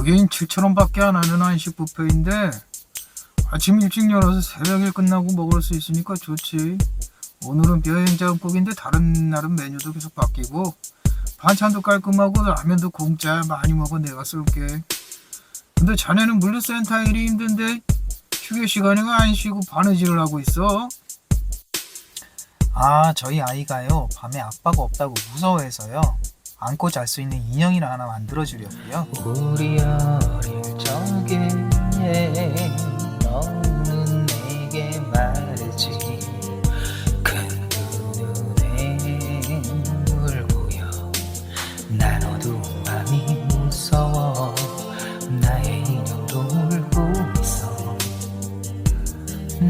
여긴 7,000원밖에 안 하는 한식 뷔페인데 아침 일찍 열어서 새벽 일 끝나고 먹을 수 있으니까 좋지. 오늘은 여행자국인데 다른 날은 메뉴도 계속 바뀌고 반찬도 깔끔하고 라면도 공짜 많이 먹어 내가 쏠게. 근데 자네는 물류센터 일이 힘든데 휴게 시간에 안 쉬고 바느질을 하고 있어. 아 저희 아이가요 밤에 아빠가 없다고 무서워해서요 안고 잘 수 있는 인형이나 하나 만들어 주려고요. 우리 어릴 적에 너는 내게 말했지.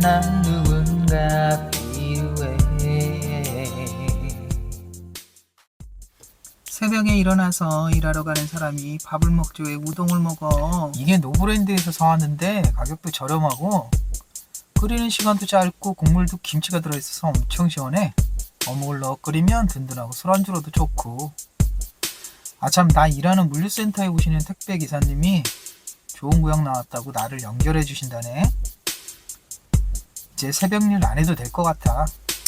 난 누군가 새벽에 일어나서 일하러 가는 사람이 밥을 먹지 왜 우동을 먹어? 이게 노브랜드에서 사왔는데 가격도 저렴하고 끓이는 시간도 짧고 국물도 김치가 들어있어서 엄청 시원해. 어묵을 넣어 끓이면 든든하고 술안주로도 좋고. 아참 나 일하는 물류센터에 오시는 택배 기사님이 좋은 구역 나왔다고 나를 연결해 주신다네. 이제 새벽 일 안 해도 될 것 같아.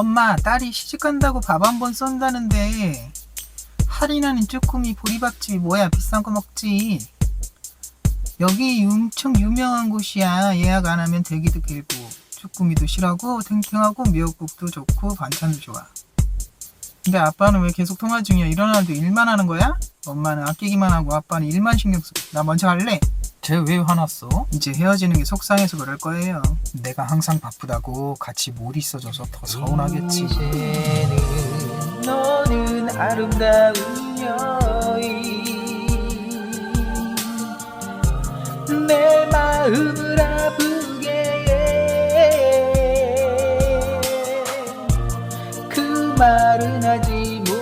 엄마, 딸이 시집간다고 밥 한 번 쏜다는데 할인하는 쭈꾸미 보리밥집이 뭐야? 비싼 거 먹지. 여기 엄청 유명한 곳이야. 예약 안 하면 대기도 길고 쭈꾸미도 실하고 탱탱하고 미역국도 좋고 반찬도 좋아. 근데 아빠는 왜 계속 통화 중이야? 일어나도 일만 하는 거야? 엄마는 아끼기만 하고 아빠는 일만 신경 쓰고 나 먼저 할래. 쟤 왜 화났어? 이제 헤어지는 게 속상해서 그럴 거예요. 내가 항상 바쁘다고 같이 못 있어줘서 더 서운하겠지. 이제는 너는 아름다운 여인 내 마음을 아프게 해. 그 말은 하지 못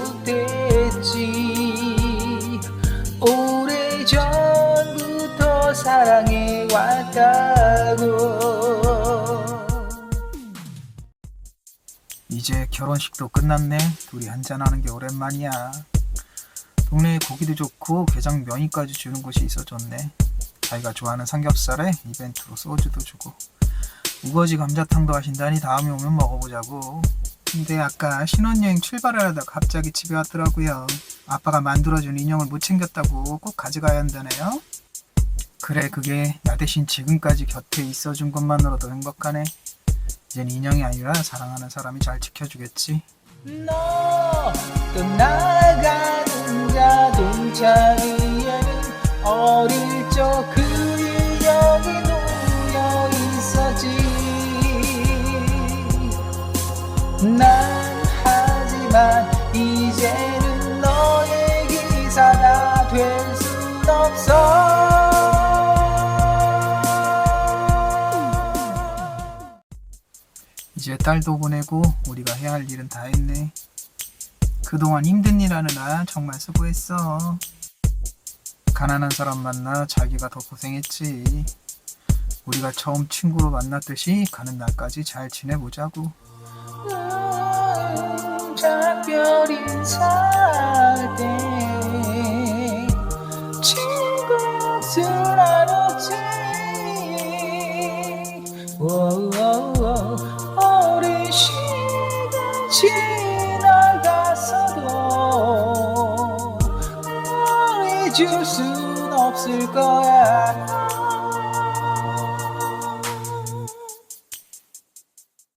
이제 결혼식도 끝났네. 둘이 한잔하는 게 오랜만이야. 동네에 고기도 좋고 게장 면이까지 주는 곳이 있어 좋네. 자기가 좋아하는 삼겹살에 이벤트로 소주도 주고 우거지 감자탕도 하신다니 다음에 오면 먹어보자고. 근데 아까 신혼여행 출발을 하다 갑자기 집에 왔더라고요. 아빠가 만들어준 인형을 못 챙겼다고 꼭 가져가야 한다네요. 그래 그게 나 대신 지금까지 곁에 있어준 것만으로도 행복하네. 이젠 인형이 아니라 사랑하는 사람이 잘 지켜주겠지. 너 떠나가는 자동차 위에는 어릴 적그 인형이 놓여 있었지 난 하지만 이제는 너의 기사가 될 순 없어 이제 딸도 보내고 우리가 해야 할 일은 다 했네. 그동안 힘든 일 하느라 정말 수고했어. 가난한 사람 만나 자기가 더 고생했지. 우리가 처음 친구로 만났듯이 가는 날까지 잘 지내보자고. 음, 작별 인사할 때 친구들 나눴지 널 잊을 순 없을 거야